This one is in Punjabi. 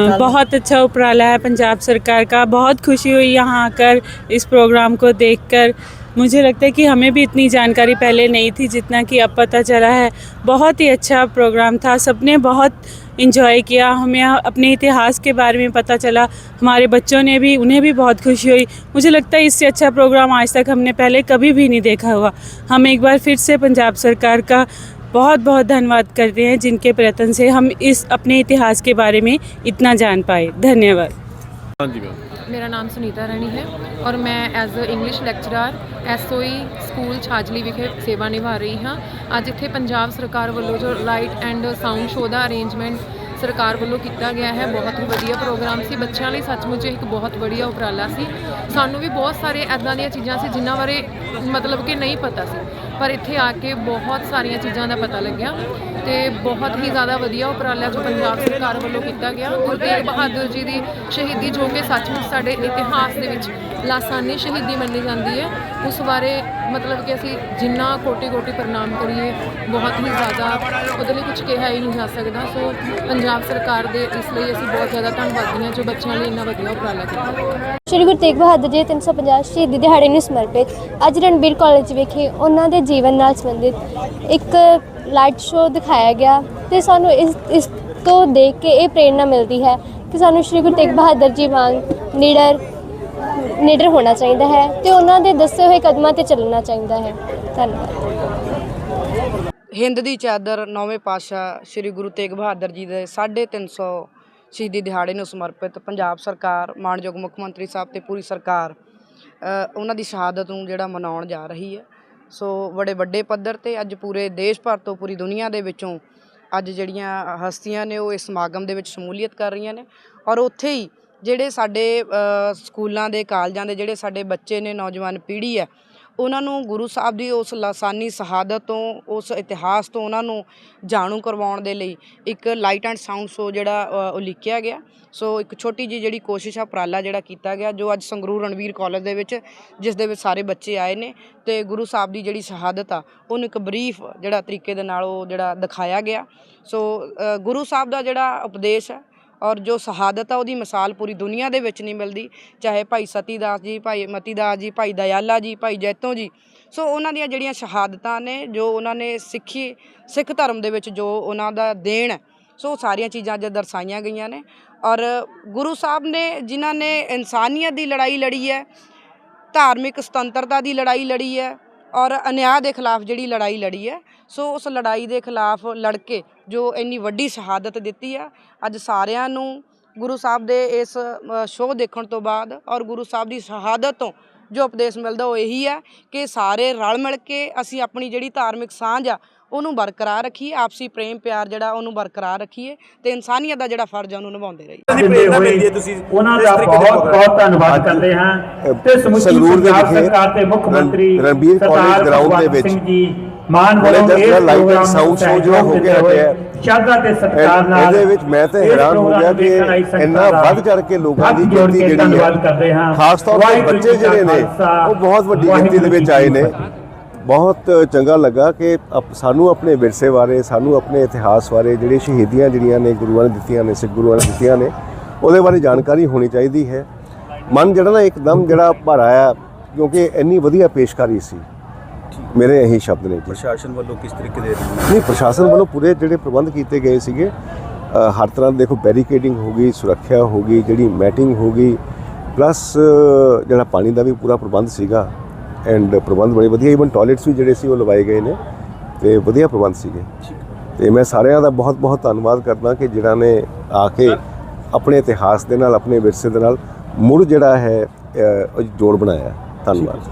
बहुत अच्छा उपराला है पंजाब सरकार का। बहुत खुशी हुई यहाँ आकर इस प्रोग्राम को देखकर। मुझे लगता है कि हमें भी इतनी जानकारी पहले नहीं थी जितना कि अब पता चला है। बहुत ही अच्छा प्रोग्राम था। सबने बहुत इंजॉय किया। हमें अपने इतिहास के बारे में पता चला। हमारे बच्चों ने भी उन्हें भी बहुत खुशी हुई। मुझे लगता है इससे अच्छा प्रोग्राम आज तक हमने पहले कभी भी नहीं देखा हुआ। हम एक बार फिर से पंजाब सरकार का बहुत बहुत धन्यवाद करते हैं जिनके प्रयत्न से हम इस अपने इतिहास के बारे में इतना जान पाए धन्यवाद ਹਾਂਜੀ ਮੈਮ ਮੇਰਾ ਨਾਮ ਸੁਨੀਤਾ ਰਾਣੀ ਹੈ ਔਰ ਮੈਂ as a English lecturer SOE school Chhajli ਵਿਖੇ ਸੇਵਾ ਨਿਭਾ ਰਹੀ ਹਾਂ ਅੱਜ ਇੱਥੇ ਪੰਜਾਬ ਸਰਕਾਰ ਵੱਲੋਂ ਜੋ ਲਾਈਟ ਐਂਡ ਸਾਊਂਡ ਸ਼ੋਅ ਦਾ ਅਰੇਂਜਮੈਂਟ ਸਰਕਾਰ ਵੱਲੋਂ ਕੀਤਾ ਗਿਆ ਹੈ ਬਹੁਤ ਹੀ ਵਧੀਆ ਪ੍ਰੋਗਰਾਮ ਸੀ ਬੱਚਿਆਂ ਲਈ ਸੱਚਮੁੱਚ ਇਹ ਇੱਕ ਬਹੁਤ ਵਧੀਆ ਉਪਰਾਲਾ ਸੀ ਸਾਨੂੰ ਵੀ ਬਹੁਤ ਸਾਰੇ ਐਦਾਂ ਦੀਆਂ ਚੀਜ਼ਾਂ ਸੀ ਜਿਨ੍ਹਾਂ ਬਾਰੇ ਮਤਲਬ ਕਿ ਨਹੀਂ ਪਤਾ ਸੀ ਪਰ ਇੱਥੇ ਆ ਕੇ ਬਹੁਤ ਸਾਰੀਆਂ ਚੀਜ਼ਾਂ ਦਾ ਪਤਾ ਲੱਗਿਆ ਤੇ ਬਹੁਤ ਹੀ ਜ਼ਿਆਦਾ ਵਧੀਆ ਉਪਰਾਲਾ ਜੋ ਪੰਜਾਬ ਸਰਕਾਰ ਵੱਲੋਂ ਕੀਤਾ ਗਿਆ। ਗੁਰੂ ਤੇਗ ਬਹਾਦਰ ਜੀ ਦੀ ਸ਼ਹੀਦੀ ਜੋ ਕਿ ਸੱਚਮੁੱਚ ਸਾਡੇ ਇਤਿਹਾਸ ਦੇ ਵਿੱਚ ਲਾਸਾਨੀ ਸ਼ਹੀਦੀ ਮੰਨੀ ਜਾਂਦੀ ਹੈ। ਉਸ ਬਾਰੇ ਮਤਲਬ ਕਿ ਅਸੀਂ ਜਿੰਨਾ ਕੋਟੀ ਕੋਟੀ ਪ੍ਰਣਾਮ ਕਰੀਏ, ਬਹੁਤ ਹੀ ਜ਼ਿਆਦਾ ਉਹਦੇ ਲਈ ਕੁਝ ਕਿਹਾ ਹੀ ਨਹੀਂ ਜਾ ਸਕਦਾ। ਸੋ ਪੰਜਾਬ ਸਰਕਾਰ ਦੇ ਇਸ ਲਈ ਅਸੀਂ ਬਹੁਤ ਜ਼ਿਆਦਾ ਧੰਨਵਾਦੀ ਹਾਂ ਜੋ ਬੱਚਿਆਂ ਲਈ ਇੰਨਾ ਵਧੀਆ ਉਪਰਾਲਾ ਕੀਤਾ। ਸ਼੍ਰੀ ਗੁਰੂ ਤੇਗ ਬਹਾਦਰ ਜੀ ਦੇ 350 ਸ਼ਹੀਦੀ ਦਿਹਾੜੇ ਨੂੰ ਸਮਰਪਿਤ ਅੱਜ ਰਣਬੀਰ ਕਾਲਜ ਵਿਖੇ ਉਹਨਾਂ ਦੇ ਜੀਵਨ ਨਾਲ ਸੰਬੰਧਿਤ ਇੱਕ ਲਾਈਟ ਸ਼ੋਅ ਦਿਖਾਇਆ ਗਿਆ ਤੇ ਸਾਨੂੰ ਇਸ ਇਸ ਤੋਂ ਦੇਖ ਕੇ ਇਹ ਪ੍ਰੇਰਣਾ ਮਿਲਦੀ ਹੈ ਕਿ ਸਾਨੂੰ ਸ਼੍ਰੀ ਗੁਰੂ ਤੇਗ ਬਹਾਦਰ ਜੀ ਵਾਂਗ ਨੀਡਰ ਨਿਡਰ ਹੋਣਾ ਚਾਹੀਦਾ ਹੈ ਤੇ ਉਹਨਾਂ ਦੇ ਦੱਸੇ ਹੋਏ ਕਦਮਾਂ ਤੇ ਚੱਲਣਾ ਚਾਹੀਦਾ ਹੈ। ਧੰਨਵਾਦ। ਹਿੰਦ ਦੀ ਚਾਦਰ ਨੌਵੇਂ ਪਾਤਸ਼ਾਹ ਸ੍ਰੀ ਗੁਰੂ ਤੇਗ ਬਹਾਦਰ ਜੀ ਦੇ 350 ਸ਼ਹੀਦੀ ਦਿਹਾੜੇ ਨੂੰ ਸਮਰਪਿਤ ਪੰਜਾਬ ਸਰਕਾਰ, ਮਾਨਯੋਗ ਮੁੱਖ ਮੰਤਰੀ ਸਾਹਿਬ ਤੇ ਪੂਰੀ ਸਰਕਾਰ ਉਹਨਾਂ ਦੀ ਸ਼ਹਾਦਤ ਨੂੰ ਜਿਹੜਾ ਮਨਾਉਣ ਜਾ ਰਹੀ ਹੈ। ਸੋ ਬੜੇ ਵੱਡੇ ਪੱਧਰ ਤੇ ਅੱਜ ਪੂਰੇ ਦੇਸ਼ ਭਰ ਤੋਂ ਪੂਰੀ ਦੁਨੀਆ ਦੇ ਵਿੱਚੋਂ ਅੱਜ ਜਿਹੜੀਆਂ ਹਸਤੀਆਂ ਨੇ ਉਹ ਇਸ ਸਮਾਗਮ ਦੇ ਵਿੱਚ ਸ਼ਮੂਲੀਅਤ ਕਰ ਰਹੀਆਂ ਨੇ ਔਰ ਉੱਥੇ ਹੀ ਜਿਹੜੇ ਸਾਡੇ ਸਕੂਲਾਂ ਦੇ ਕਾਲਜਾਂ ਦੇ ਜਿਹੜੇ ਸਾਡੇ ਬੱਚੇ ਨੇ ਨੌਜਵਾਨ ਪੀੜ੍ਹੀ ਹੈ ਉਹਨਾਂ ਨੂੰ ਗੁਰੂ ਸਾਹਿਬ ਦੀ ਉਸ ਲਾਸਾਨੀ ਸ਼ਹਾਦਤ ਤੋਂ ਉਸ ਇਤਿਹਾਸ ਤੋਂ ਉਹਨਾਂ ਨੂੰ ਜਾਣੂ ਕਰਵਾਉਣ ਦੇ ਲਈ ਇੱਕ ਲਾਈਟ ਐਂਡ ਸਾਊਂਡ ਸ਼ੋ ਜਿਹੜਾ ਅ, ਉਲੀਕਿਆ ਗਿਆ। ਸੋ ਇੱਕ ਛੋਟੀ ਜੀ ਜਿਹੜੀ ਕੋਸ਼ਿਸ਼ ਆ ਉਪਰਾਲਾ ਜਿਹੜਾ ਕੀਤਾ ਗਿਆ ਜੋ ਅੱਜ ਸੰਗਰੂਰ ਰਣਵੀਰ ਕਾਲਜ ਦੇ ਵਿੱਚ ਜਿਸ ਦੇ ਵਿੱਚ ਸਾਰੇ ਬੱਚੇ ਆਏ ਨੇ ਤੇ ਗੁਰੂ ਸਾਹਿਬ ਦੀ ਜਿਹੜੀ ਸ਼ਹਾਦਤ ਆ ਉਹਨੂੰ ਇੱਕ ਬਰੀਫ ਜਿਹੜਾ ਤਰੀਕੇ ਦੇ ਨਾਲ ਉਹ ਜਿਹੜਾ ਦਿਖਾਇਆ ਗਿਆ। ਸੋ ਗੁਰੂ ਸਾਹਿਬ ਦਾ ਜਿਹੜਾ ਉਪਦੇਸ਼ ਹੈ ਔਰ ਜੋ ਸ਼ਹਾਦਤ ਆ, ਉਹਦੀ ਮਿਸਾਲ ਪੂਰੀ ਦੁਨੀਆ ਦੇ ਵਿੱਚ ਨਹੀਂ ਮਿਲਦੀ। ਚਾਹੇ ਭਾਈ ਸਤੀ ਦਾਸ ਜੀ, ਭਾਈ ਮਤੀ ਦਾਸ ਜੀ, ਭਾਈ ਦਇਆਲਾ ਜੀ, ਭਾਈ ਜੈਤੋ ਜੀ। ਸੋ ਉਹਨਾਂ ਦੀਆਂ ਜਿਹੜੀਆਂ ਸ਼ਹਾਦਤਾਂ ਨੇ, ਜੋ ਉਹਨਾਂ ਨੇ ਸਿੱਖੀ, ਸਿੱਖ ਧਰਮ ਦੇ ਵਿੱਚ ਜੋ ਉਹਨਾਂ ਦਾ ਦੇਣ ਹੈ, ਸੋ ਉਹ ਸਾਰੀਆਂ ਚੀਜ਼ਾਂ ਅੱਜ ਦਰਸਾਈਆਂ ਗਈਆਂ ਨੇ। ਔਰ ਗੁਰੂ ਸਾਹਿਬ ਨੇ, ਜਿਨ੍ਹਾਂ ਨੇ ਇਨਸਾਨੀਅਤ ਦੀ ਲੜਾਈ ਲੜੀ ਹੈ, ਧਾਰਮਿਕ ਸੁਤੰਤਰਤਾ ਦੀ ਲੜਾਈ ਲੜੀ ਹੈ ਔਰ ਅਨਿਆਂ ਦੇ ਖਿਲਾਫ ਜਿਹੜੀ ਲੜਾਈ ਲੜੀ ਹੈ, ਸੋ ਉਸ ਲੜਾਈ ਦੇ ਖਿਲਾਫ ਲੜ ਕੇ ਜੋ ਇੰਨੀ ਵੱਡੀ ਸ਼ਹਾਦਤ ਦਿੱਤੀ ਆ, ਅੱਜ ਸਾਰਿਆਂ ਨੂੰ ਗੁਰੂ ਸਾਹਿਬ ਦੇ ਇਸ ਸ਼ੋਅ ਦੇਖਣ ਤੋਂ ਬਾਅਦ ਔਰ ਗੁਰੂ ਸਾਹਿਬ ਦੀ ਸ਼ਹਾਦਤ ਤੋਂ ਜੋ ਉਪਦੇਸ਼ ਮਿਲਦਾ ਉਹ ਇਹੀ ਹੈ ਕਿ ਸਾਰੇ ਰਲ ਮਿਲ ਕੇ ਅਸੀਂ ਆਪਣੀ ਜਿਹੜੀ ਧਾਰਮਿਕ ਸਾਂਝ ਆ ਉਹਨੂੰ ਬਰਕਰਾਰ ਰੱਖੀਏ ਆਪਸੀ ਪ੍ਰੇਮ ਪਿਆਰ ਜਿਹੜਾ ਉਹਨੂੰ ਬਰਕਰਾਰ ਰੱਖੀਏ ਤੇ ਇਨਸਾਨੀਅਤ ਦਾ ਜਿਹੜਾ ਫਰਜ਼ ਆ ਉਹਨੂੰ ਨਿਭਾਉਂਦੇ ਰਹੀਏ। ਉਹਨਾਂ ਦਾ ਬਹੁਤ ਬਹੁਤ ਧੰਨਵਾਦ ਕਰਦੇ ਹਾਂ। ਤੇ ਸਮੁੱਚੀ ਪੰਜਾਬ ਸਰਕਾਰ ਤੇ ਮੁੱਖ ਮੰਤਰੀ ਰਣਬੀਰ ਕਾਲਜ ਗਰਾਊਂਡ ਦੇ ਵਿੱਚ ਜੀ ਮਾਨ ਵੱਲੋਂ and ਪ੍ਰੋਗਰਾਮ sound show ਜਿਹੜਾ ਹੋ ਕੇ ਹਟਿਆ ਹੈ। ਸ਼ਰਧਾ ਤੇ ਸਤਿਕਾਰ ਇਹ- ਨਾਲ ਇਹਦੇ ਵਿੱਚ ਮੈਂ ਤਾਂ ਹੈਰਾਨ ਹੋ ਗਿਆ ਕਿ ਇੰਨਾ ਵੱਧ ਚੜ੍ਹ ਕੇ ਲੋਕਾਂ ਦੀ ਗਿਣਤੀ ਜਿਹੜੀ ਹੈ, ਧੰਨਵਾਦ ਕਰਦੇ ਹਾਂ। ਖਾਸ ਤੌਰ ਤੇ ਬੱਚੇ ਜੀ ਜਿਹੜੇ ਨੇ ਉਹ ਬਹੁਤ ਵੱਡੀ ਗਿਣਤੀ ਦੇ ਵਿੱਚ ਆਏ ਨੇ। ਬਹੁਤ ਚੰਗਾ ਲੱਗਾ ਕਿ ਸਾਨੂੰ ਆਪਣੇ ਵਿਰਸੇ ਬਾਰੇ ਸਾਨੂੰ ਆਪਣੇ ਇਤਿਹਾਸ ਬਾਰੇ ਜਿਹੜੇ ਸ਼ਹੀਦੀਆਂ ਜਿਹੜੀਆਂ ਨੇ ਗੁਰੂਆਂ ਨੇ ਦਿੱਤੀਆਂ ਨੇ ਸਿੱਖ ਗੁਰੂਆਂ ਨੇ ਦਿੱਤੀਆਂ ਨੇ ਉਹਦੇ ਬਾਰੇ ਜਾਣਕਾਰੀ ਹੋਣੀ ਚਾਹੀਦੀ ਹੈ। ਮਨ ਜਿਹੜਾ ਨਾ ਇੱਕਦਮ ਜਿਹੜਾ ਭਰ ਆਇਆ ਕਿਉਂਕਿ ਇੰਨੀ ਵਧੀਆ ਪੇਸ਼ਕਾਰੀ ਸੀ। ਮੇਰੇ ਇਹੀ ਸ਼ਬਦ ਨੇ ਪ੍ਰਸ਼ਾਸਨ ਵੱਲੋਂ ਕਿਸ ਤਰੀਕੇ ਦੇ ਨਹੀਂ ਪ੍ਰਸ਼ਾਸਨ ਵੱਲੋਂ ਪੂਰੇ ਜਿਹੜੇ ਪ੍ਰਬੰਧ ਕੀਤੇ ਗਏ ਸੀਗੇ ਹਰ ਤਰ੍ਹਾਂ ਦੇ ਦੇਖੋ ਬੈਰੀਕੇਡਿੰਗ ਹੋ ਗਈ ਸੁਰੱਖਿਆ ਹੋ ਗਈ ਜਿਹੜੀ ਮੈਟਿੰਗ ਹੋ ਗਈ ਪਲੱਸ ਜਿਹੜਾ ਪਾਣੀ ਦਾ ਵੀ ਪੂਰਾ ਪ੍ਰਬੰਧ ਸੀਗਾ ਐਂਡ ਪ੍ਰਬੰਧ ਬੜੇ ਵਧੀਆ ਈਵਨ ਟਾਇਲਟਸ ਵੀ ਜਿਹੜੇ ਸੀ ਉਹ ਲਵਾਏ ਗਏ ਨੇ, ਤੇ ਵਧੀਆ ਪ੍ਰਬੰਧ ਸੀਗੇ। ਤੇ ਮੈਂ ਸਾਰਿਆਂ ਦਾ ਬਹੁਤ ਬਹੁਤ ਧੰਨਵਾਦ ਕਰਦਾ ਕਿ ਜਿਹੜਾ ਨੇ ਆ ਕੇ ਆਪਣੇ ਇਤਿਹਾਸ ਦੇ ਨਾਲ, ਆਪਣੇ ਵਿਰਸੇ ਦੇ ਨਾਲ ਮੁੜ ਜਿਹੜਾ ਹੈ ਉਹ ਜੋੜ ਬਣਾਇਆ। ਧੰਨਵਾਦ।